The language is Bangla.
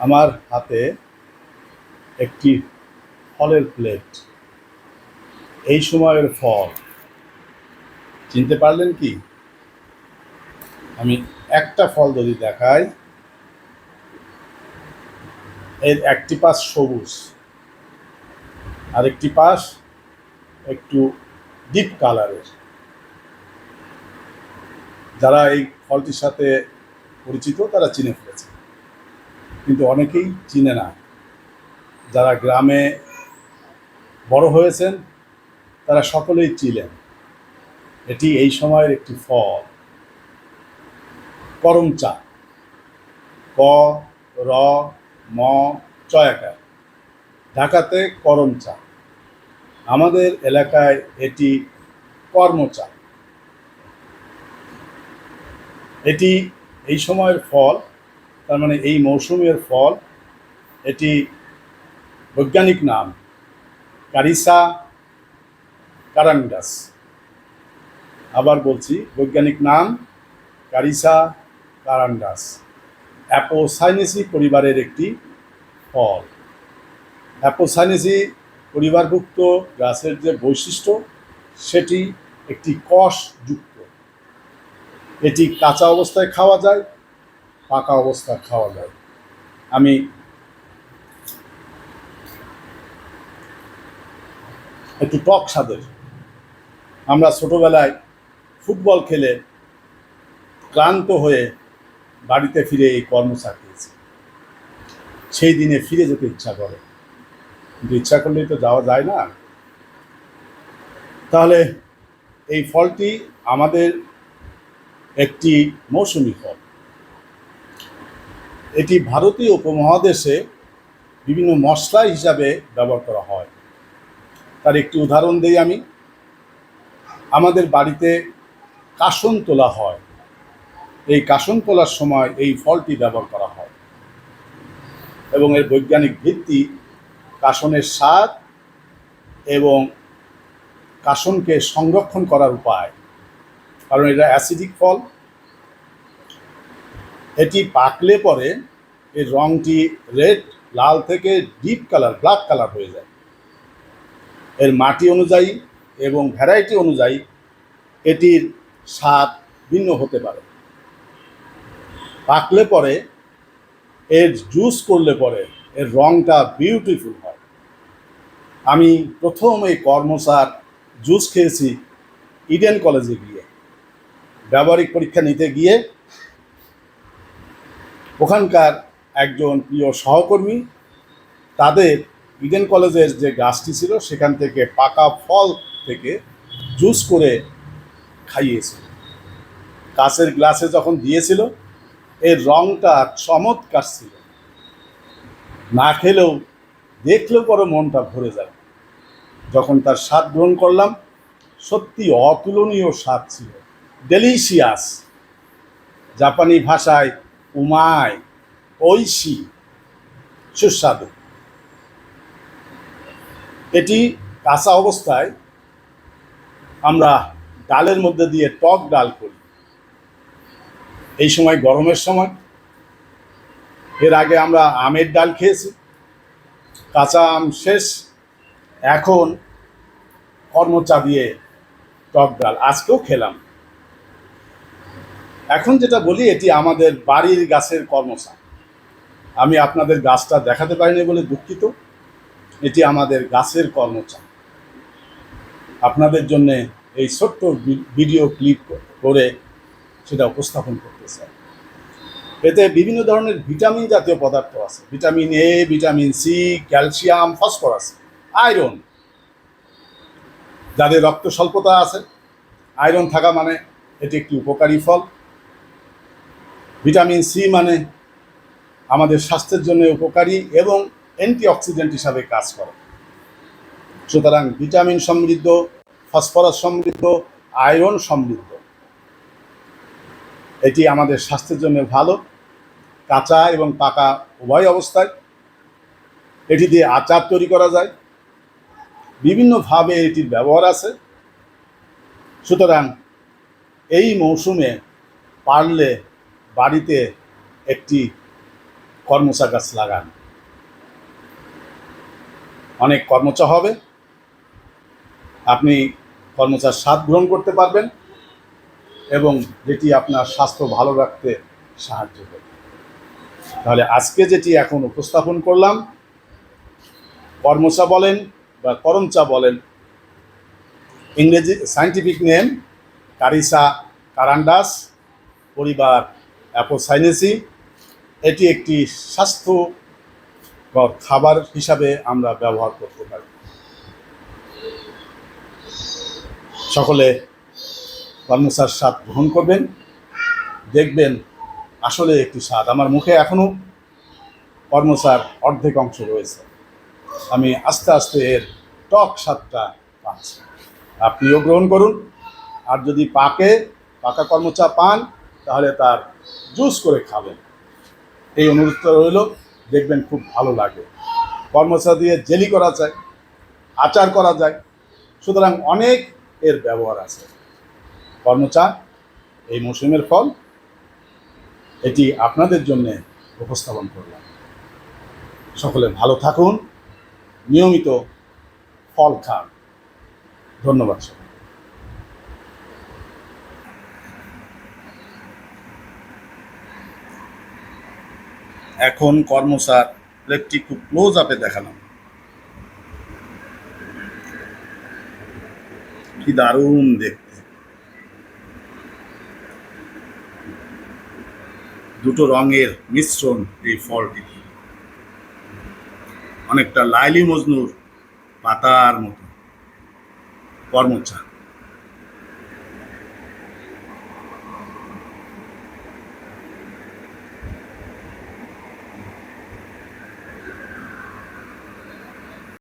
আমার হাতে একটি ফলের প্লেট এই সময়ের ফল। চিনতে পারলেন কি? আমি একটা ফল যদি দেখাই, এর একটি পাশ সবুজ আর একটি পাশ একটু ডিপ কালারের যারা এই ফলটির সাথে পরিচিত, তারা চিনে ফেলেছে। কিন্তু অনেকেই চিনে না। যারা গ্রামে বড় হয়েছেন, তারা সকলেই চিনেন। এটি এই সময়ের একটি ফল। করম চা। ক, র, ম চয়াকার ঢাকাতে করম চা। আমাদের এলাকায় এটি কর্মচা এটি এই সময়ের ফল। তার মানে এই মৌসুমের ফল এটি বৈজ্ঞানিক নাম, কারিসা কারান্ডাস আবার বলছি, বৈজ্ঞানিক নাম কারিসা কারান্ডাস অ্যাপোসাইনেসি পরিবারের একটি ফল। অ্যাপোসাইনেসি পরিবারভুক্ত গাছের যে বৈশিষ্ট্য, সেটি একটি কষযুক্ত। এটি কাঁচা অবস্থায় খাওয়া যায় পাকা অবস্থায় খাওয়া যায়। আমি একটু টক স্বাদের। আমরা ছোটবেলায় ফুটবল খেলে ক্লান্ত হয়ে বাড়িতে ফিরে এই কর্মচা খেয়েছি সেই দিনে ফিরে যেতে ইচ্ছা করে। কিন্তু ইচ্ছা করলেই তো যাওয়া যায় না। তাহলে এই ফলটি আমাদের একটি মৌসুমি ফল। এটি ভারতীয় উপমহাদেশে বিভিন্ন মশলা হিসাবে ব্যবহার করা হয়। তার একটি উদাহরণ দিই আমি। আমাদের বাড়িতে কাসন তোলা হয়। এই কাসন তোলার সময় এই ফলটি ব্যবহার করা হয়। এবং এর বৈজ্ঞানিক ভিত্তি কাসনের স্বাদ এবং কাসনকে সংরক্ষণ করার উপায়। কারণ এটা অ্যাসিডিক ফল। এটি পাকলে পরে এর রংটি রেড, লাল থেকে ডিপ কালার, ব্ল্যাক কালার হয়ে যায়। এর মাটি অনুযায়ী এবং ভ্যারাইটি অনুযায়ী এটির স্বাদ ভিন্ন হতে পারে। পাকলে পরে এর জুস করলে পরে এর রংটা বিউটিফুল হয়। আমি প্রথম এই কর্মসার জুস খেয়েছি, ইডেন কলেজে গিয়ে। ব্যবহারিক পরীক্ষা নিতে গিয়ে ওখানকার একজন প্রিয় সহকর্মী, তাদের ইডেন কলেজের যে গাছটি ছিল সেখান থেকে পাকা ফল থেকে জুস করে খাইয়েছিল। কাঁচের গ্লাসে যখন দিয়েছিল, এর রংটা চমৎকার ছিল। না খেলেও, দেখলেও পরে মনটা ভরে যাবে যখন তার স্বাদ গ্রহণ করলাম, সত্যি অতুলনীয় স্বাদ ছিল। ডেলিশিয়াস জাপানি ভাষায় উমায় ঐশী, সুস্বাদু। এটি কাঁচা অবস্থায় আমরা ডালের মধ্যে দিয়ে টক ডাল করি। এই সময় গরমের সময়। এর আগে আমরা আমের ডাল খেয়েছি। কাঁচা আম শেষ। এখন কর্মচা দিয়ে টক ডাল। আজকেও খেলাম। এখন যেটা বলি, এটি আমাদের বাড়ির গাছের কর্মচা আমি আপনাদের গাছটা দেখাতে পারিনি বলে দুঃখিত। এটি আমাদের গাছের কর্মচা আপনাদের জন্যে এই ছোট্ট ভিডিও ক্লিপ করে সেটা উপস্থাপন করতে চাই। এতে বিভিন্ন ধরনের ভিটামিন জাতীয় পদার্থ আছে। Vitamin A, vitamin C, calcium, phosphorus, iron. যাদের রক্ত স্বল্পতা আছে, আয়রন থাকা মানে এটি একটি উপকারী ফল। ভিটামিন সি মানে আমাদের স্বাস্থ্যের জন্য উপকারী এবং অ্যান্টিঅক্সিডেন্ট হিসাবে কাজ করে। সুতরাং ভিটামিন সমৃদ্ধ, ফসফরাস সমৃদ্ধ, আয়রন সমৃদ্ধ। এটি আমাদের স্বাস্থ্যের জন্য ভালো, কাঁচা এবং পাকা উভয় অবস্থায়। এটি দিয়ে আচার তৈরি করা যায়। বিভিন্নভাবে এটির ব্যবহার আছে। সুতরাং এই মৌসুমে পারলে বাড়িতে একটি কর্মচা গাছ লাগান। অনেক কর্মচা হবে। আপনি কর্মচার স্বাদ গ্রহণ করতে পারবেন এবং যেটি আপনার স্বাস্থ্য ভালো রাখতে সাহায্য করবে। তাহলে আজকে যেটি এখন উপস্থাপন করলাম, কর্মচা বলেন বা করমচা বলেন, ইংরেজি সায়েন্টিফিক নেম কারিসা কারান্ডাস, পরিবার অ্যাপোসাইনেসি এটি একটি স্বাস্থ্যকর খাবার হিসাবে আমরা ব্যবহার করতে পারি। সকলে কর্মচার স্বাদ গ্রহণ করবেন, দেখবেন আসলে একটি স্বাদ। আমার মুখে এখনও কর্মচার অর্ধেক অংশ রয়েছে। আমি আস্তে আস্তে এর টক স্বাদটা পাচ্ছি। আপনিও গ্রহণ করুন। আর যদি পাকে, পাকা কর্মচা পান, তাহলে তার জুস করে খাবেন। এই অনুরোধটা রইল, দেখবেন খুব ভালো লাগে। কর্মচা দিয়ে জেলি করা যায়, আচার করা যায়, সুতরাং অনেক এর ব্যবহার আছে। কর্মচা, এই মৌসুমের ফল, এটি আপনাদের জন্য উপস্থাপন করলাম। সকলে ভালো থাকুন, নিয়মিত ফল খান। ধন্যবাদ এখন কর্মসার প্লেটটি খুব ক্লোজ আপে দেখালাম। কি দারুণ দেখতে। দুটো রঙের মিশ্রণ এই ফলটি। অনেকটা লাইলি মজনুর পাতার মতো কর্মচা